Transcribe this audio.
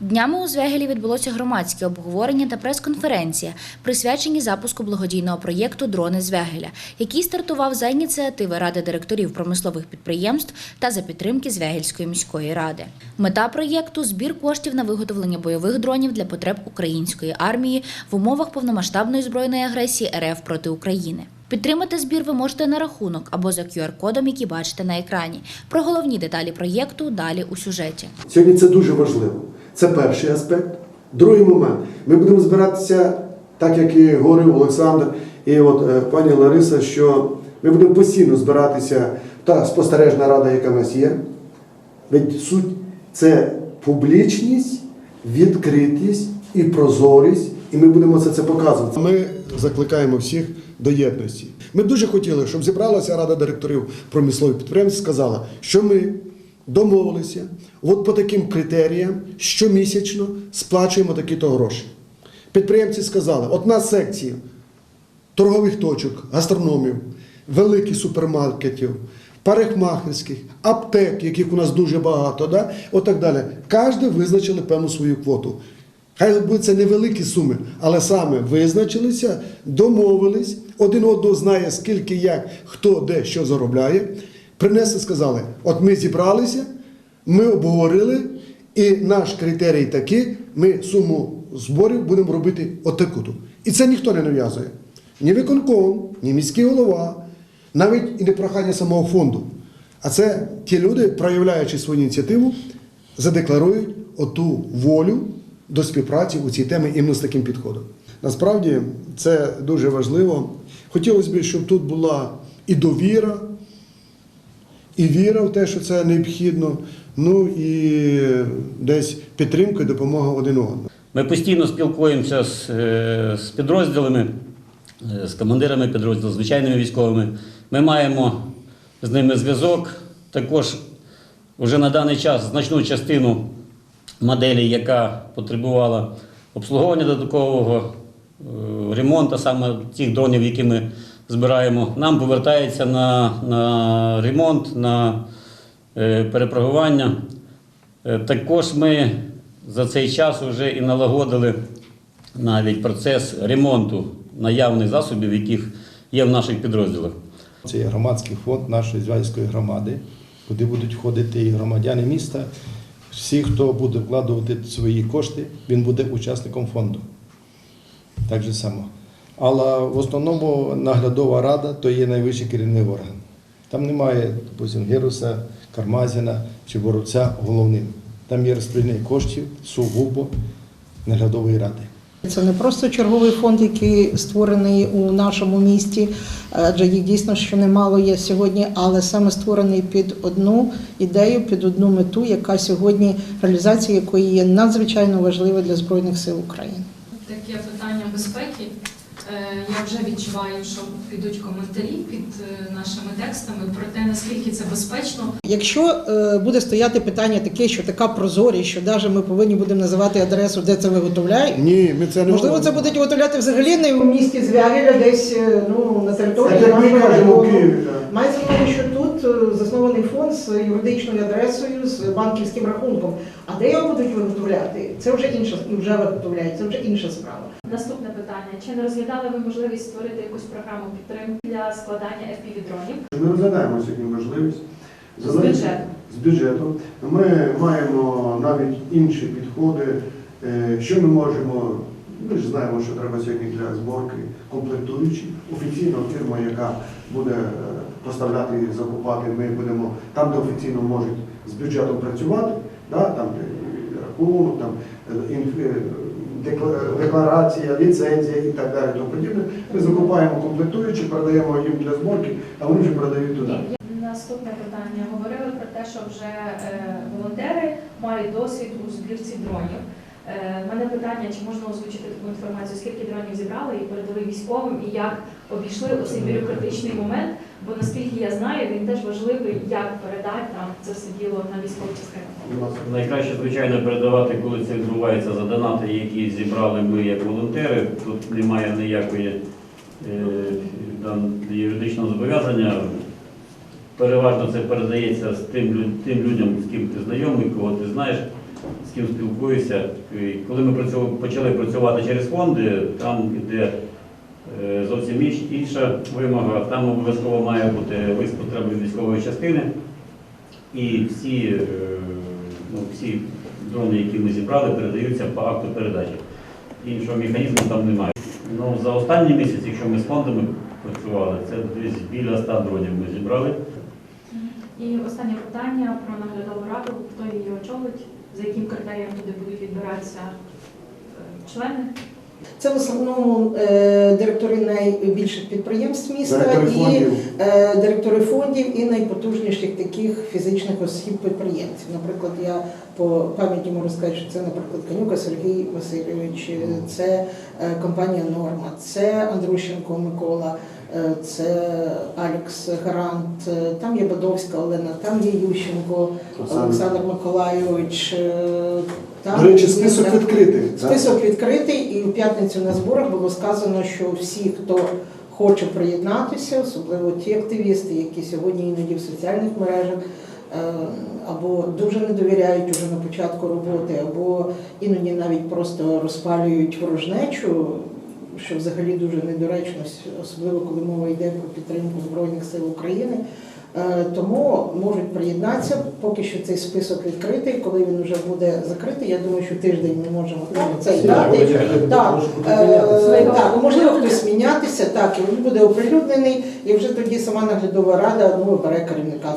Днями у Звягелі відбулося громадське обговорення та прес-конференція, присвячені запуску благодійного проєкту Дрони Звягеля, який стартував за ініціативи Ради директорів промислових підприємств та за підтримки Звягельської міської ради. Мета проєкту збір коштів на виготовлення бойових дронів для потреб української армії в умовах повномасштабної збройної агресії РФ проти України. Підтримати збір ви можете на рахунок або за QR-кодом, який бачите на екрані. Про головні деталі проєкту далі у сюжеті. Сьогодні це дуже важливо. Це перший аспект. Другий момент. Ми будемо збиратися, так як і говорив Олександр і от е, пані Лариса, що ми будемо постійно збиратися та спостережна рада, яка в нас є. Ведь суть це публічність, відкритість і прозорість, і ми будемо це, це показувати. Ми закликаємо всіх до єдності. Ми дуже хотіли, щоб зібралася рада директорів промислових підприємств, сказала, що ми домовилися, от по таким критеріям щомісячно сплачуємо такі-то гроші. Підприємці сказали, от на секції торгових точок, гастрономів, великих супермаркетів, парикмахерських, аптек, яких у нас дуже багато, да? от так далі. Кожен визначили певну свою квоту. Хай буде це невеликі суми, але саме визначилися, домовились, один одного знає, скільки, як, хто, де, що заробляє. Принесли, сказали: от ми зібралися, ми обговорили, і наш критерій такий, ми суму зборів будемо робити отаку-то. І це ніхто не нав'язує. Ні виконком, ні міський голова, навіть і не прохання самого фонду. А це ті люди, проявляючи свою ініціативу, задекларують оту волю до співпраці у цій темі іменно з таким підходом. Насправді це дуже важливо. Хотілося б, щоб тут була і довіра, і віра в те, що це необхідно, ну і десь підтримка і допомога один одному. Ми постійно спілкуємося з, е, з підрозділами, е, з командирами підрозділів, звичайними військовими. Ми маємо з ними зв'язок. Також вже на даний час значну частину моделі, яка потребувала обслуговування додаткового е, ремонту, саме тих дронів, які ми збираємо, нам повертається на, на ремонт, на е, перепрограмування. Е, Також ми за цей час вже і налагодили навіть процес ремонту наявних засобів, яких є в наших підрозділах. Це є громадський фонд нашої зв'язської громади, куди будуть входити і громадяни міста. Всі, хто буде вкладувати свої кошти, він буде учасником фонду. Так же само. Але в основному наглядова рада то є найвищий керівний орган. Там немає, допустим, Геруса, Кармазіна чи Боровця головним. Там є розподілення коштів сугубо наглядової ради. Це не просто черговий фонд, який створений у нашому місті, адже їх дійсно що немало є сьогодні, але саме створений під одну ідею, під одну мету, яка сьогодні реалізація якої є надзвичайно важлива для збройних сил України. Таке питання безпеки. Е, Я вже відчуваю, що підуть коментарі під е, нашими текстами про те, наскільки це безпечно. Якщо е, буде стояти питання таке, що така прозорість, що навіть ми повинні будемо називати адресу, де це виготовляють. Ні, ми це не Можливо, це будуть виготовляти взагалі не у місті Звягеля, десь ну на території як ми кажемо, в. Києві. Мається що заснований фонд з юридичною адресою, з банківським рахунком. А де його будуть виготовляти? Це вже інша і вже виготовляють, це вже інша справа. Наступне питання: чи не розглядали ви можливість створити якусь програму підтримки для складання FPV-дронів Ми розглядаємо сьогодні можливість з бюджету? з бюджету. Ми маємо навіть інші підходи, е, що ми можемо. Ми ж знаємо, що треба сьогодні для зборки комплектуючі. Офіційна фірма, яка буде е, поставляти закупати, ми будемо там, де офіційно можуть з бюджетом працювати, да, там рахунок, там е, е, декла- декларація, ліцензія і так далі. Тому подібне. Ми закупаємо комплектуючі, продаємо їм для зборки, а вони вже продають туди. Наступне питання. Говорили про те, що вже е, волонтери мають досвід у збірці дронів. Е, в мене питання, чи можна озвучити таку інформацію, скільки дронів зібрали і передали військовим, і як обійшли оцей бюрократичний момент, бо наскільки я знаю, він теж важливий, як передати там це все діло на військову частину. Найкраще, звичайно, передавати, коли це відбувається за донати, які зібрали ми як волонтери. Тут немає ніякої е, юридичного зобов'язання. Переважно це передається з тим, тим людям, з ким ти знайомий, кого ти знаєш. з ким спілкуюся. І Коли ми працю- почали працювати через фонди, там іде е, зовсім інша вимога. Там обов'язково має бути лист потреби військової частини. І всі, е, ну, всі дрони, які ми зібрали, передаються по акту передачі. Іншого механізму там немає. Ну, за останній місяць, якщо ми з фондами працювали, це десь біля 100 дронів ми зібрали. І останнє питання про наглядову раду. Хто її очолить, за яким критерієм туди будуть відбиратися е, члени? Це в основному е, директори найбільших підприємств міста Директори і фондів. е, директори фондів і найпотужніших таких фізичних осіб підприємців. Наприклад, я по пам'яті можу сказати, що це, наприклад, Канюка Сергій Васильович, це е, компанія Норма, це Андрущенко Микола. Е, Це Алекс Гарант, е, там є Бадовська Олена, там є Ющенко Олександр. Миколайович. е, там До речі, список відкритий. так? Список відкритий, і в п'ятницю на зборах було сказано, що всі, хто хоче приєднатися, особливо ті активісти, які сьогодні іноді в соціальних мережах або дуже не довіряють уже на початку роботи, або іноді навіть просто розпалюють ворожнечу, що взагалі дуже недоречно, особливо коли мова йде про підтримку Збройних сил України. Е, Тому можуть приєднатися, поки що цей список відкритий. Коли він вже буде закритий, я думаю, що тиждень ми можемо цей дати. Так, е, так, можливо, хтось мінятися, так, і він буде оприлюднений, і вже тоді сама наглядова рада ну, обере керівника.